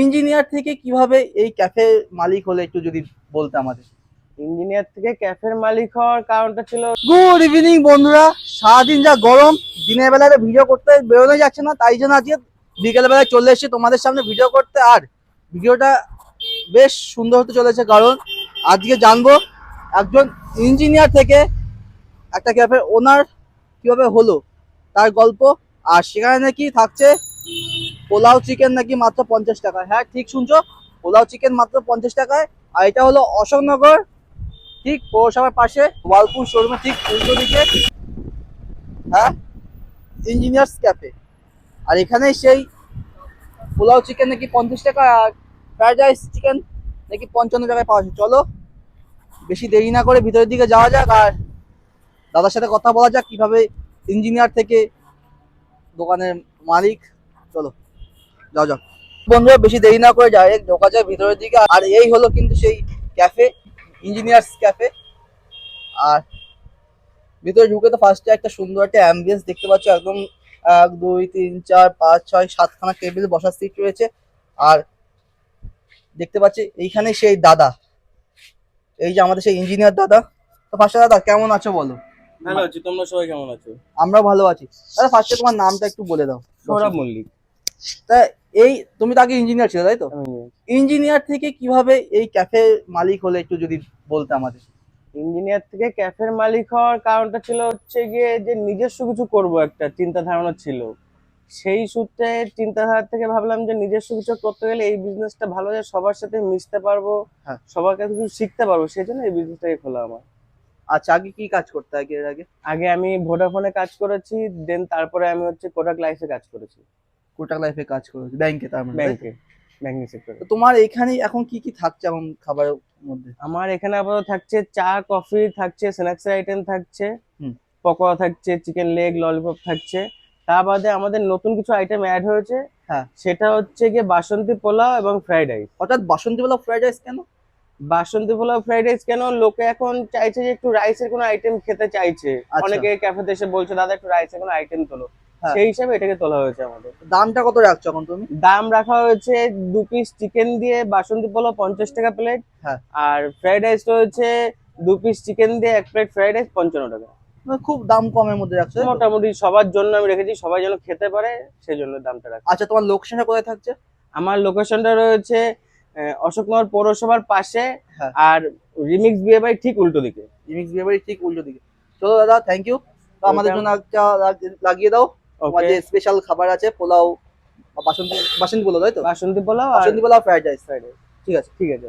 Engineer থেকে কীভাবে এই ক্যাফে মালিক হলে একটু যদি বলতে আমাদের। ইঞ্জিনিয়ার থেকে ক্যাফের মালিক হওয়ার কারণটা ছিল গুড ইভিনিং বন্ধুরা। সারাদিন যা গরম দিনের বেলায় ভিডিও করতে বেরোনো যাচ্ছে না তাই জন্য আজকে বিকেল বেলায় চলে এসেছি তোমাদের সামনে ভিডিও করতে। আর ভিডিওটা বেশ সুন্দর হতে চলেছে কারণ আজকে জানব একজন ইঞ্জিনিয়ার থেকে একটা ক্যাফের ওনার কীভাবে হলো তার গল্প। আর সেখানে নাকি থাকছে পোলাও চিকেন নাকি মাত্র পঞ্চাশ টাকা হ্যাঁ ঠিক শুনছো। পোলাও চিকেন মাত্র পঞ্চাশ টাকায়। আর এটা হলো অশোকনগর, ঠিক পৌরসভার পাশে ওয়ালপুর শোরুমে, ঠিক উল্টো দিকে হ্যাঁ ইঞ্জিনিয়ার্স ক্যাফে। আর এখানে সেই পোলাও চিকেন নাকি পঞ্চাশ টাকা, আর ফ্রাইড রাইস চিকেন নাকি পঞ্চান্ন টাকায় পাওয়া যায়। চলো, বেশি দেরি না করে ভিতরের দিকে যাওয়া যাক, আর দাদার সাথে কথা বলা যাক কীভাবে ইঞ্জিনিয়ার থেকে দোকানের মালিক। চলো। যাও যাও। বন্ধুরা বেশি দেরি না করে যায় ঢোকা যায় ভিতরের দিকে। আর এই হলো কিন্তু সেই ক্যাফে ইঞ্জিনিয়ার্স ক্যাফে আর ভিতরে ঢুকে তো ফার্স্টে একটা সুন্দর একটা অ্যাম্বিয়েন্স দেখতে পাচ্ছ। একদম এক দুই তিন চার পাঁচ ছয় সাতখানা টেবিল বসার সিট রয়েছে। আর দেখতে পাচ্ছি এইখানে সেই দাদা। এই যে আমাদের সেই ইঞ্জিনিয়ার দাদা। তো ফার্স্টে দাদা কেমন আছো বলো? ভালো আছি তোমরা সবাই কেমন আছো? আমরা ভালো আছি। দাদা ফার্স্টে তোমার নামটা একটু বলে দাও। সৌরভ মল্লিক। তা এই তুমি তো আগে ইঞ্জিনিয়ার ছিল তাই তো? ইঞ্জিনিয়ার থেকে কীভাবে এই ক্যাফে মালিক হলে একটু যদি বলতে আমাদের। ইঞ্জিনিয়ার থেকে ক্যাফের মালিক হওয়ার কারণটা ছিল হচ্ছে গিয়ে যে নিজস্ব কিছু করব একটা চিন্তা ধারণা ছিল। সেই সূত্রে চিন্তাধারা থেকে ভাবলাম যে নিজস্ব কিছু করতে গেলে এই বিজনেসটা ভালো যে সবার সাথে মিশতে পারব হ্যাঁ। সবার কাছে কিছু শিখতে পারব সেই জন্য এই বিজনেসটাকে খোলা আমার। আচ্ছা আগে কি কাজ করতে আগে আগে? আগে আমি ভোডাফোনে কাজ করেছি দেন তারপরে আমি হচ্ছে কোটাক লাইফে কাজ করেছি। কোটাক লাইফে কাজ করেছি ব্যাংকে তার মানে ব্যাংকে ব্যাংকিং সেক্টরে তোমার এখানে এখন কি কি থাকছে এখন খাবারের মধ্যে? আমার এখানে আপাতত থাকছে চা কফি থাকছে স্ন্যাক্স আইটেম থাকছে পকোড়া থাকছে চিকেন লেগ ললিপপ থাকছে। তা বাদে আমাদের নতুন কিছু আইটেম অ্যাড হয়েছে হ্যাঁ। সেটা হচ্ছে গিয়ে বাসন্তী পোলাও এবং ফ্রাইড রাইস অর্থাৎ বাসন্তী পোলাও ফ্রাইড রাইস কেন? বাসন্তী পোলাও ফ্রাইড রাইস কেন? লোকে এখন চাইছে যে একটু রাইসের কোনো আইটেম খেতে চাইছে। আচ্ছা। অনেকে ক্যাফেতে এসে বলছে দাদা একটু রাইসের কোনো আইটেম তোলো। সেই হিসাবে এটাকে তোলা হয়েছে আমাদের। দামটা কত রাখছো এখন তুমি? দাম রাখা হয়েছে দু পিস চিকেন দিয়ে বাসন্তী পোলাও পঞ্চাশ টাকা প্লেট হ্যাঁ। আর ফ্রাইড রাইস রয়েছে দু পিস চিকেন দিয়ে এক প্লেট ফ্রাইড রাইস পঞ্চান্ন টাকা। মানে খুব দাম কমের মধ্যে রাখছো মোটামুটি সবার জন্য আমি রেখেছি সবাই যেন খেতে পারে সেই জন্য দামটা রাখি আচ্ছা তোমার লোকেশনটা কোথায় থাকছে? আমার লোকেশনটা রয়েছে অশোকনগর পৌরসভার পাশে হ্যাঁ। আর রিমিক্স বিয়ে বাড়ি ঠিক উল্টো দিকে। রিমিক্স বিয়ে বাড়ি ঠিক উল্টো দিকে। চলো দাদা থ্যাংক ইউ তো আমাদের. জন্য একটা লাগিয়ে দাও। তোমার যে স্পেশাল খাবার আছে পোলাও বাসন্তী বাসন্তী পোলাও তাই তো? Basanti pulao Basanti pulao fried rice fried rice ঠিক আছে ঠিক আছে।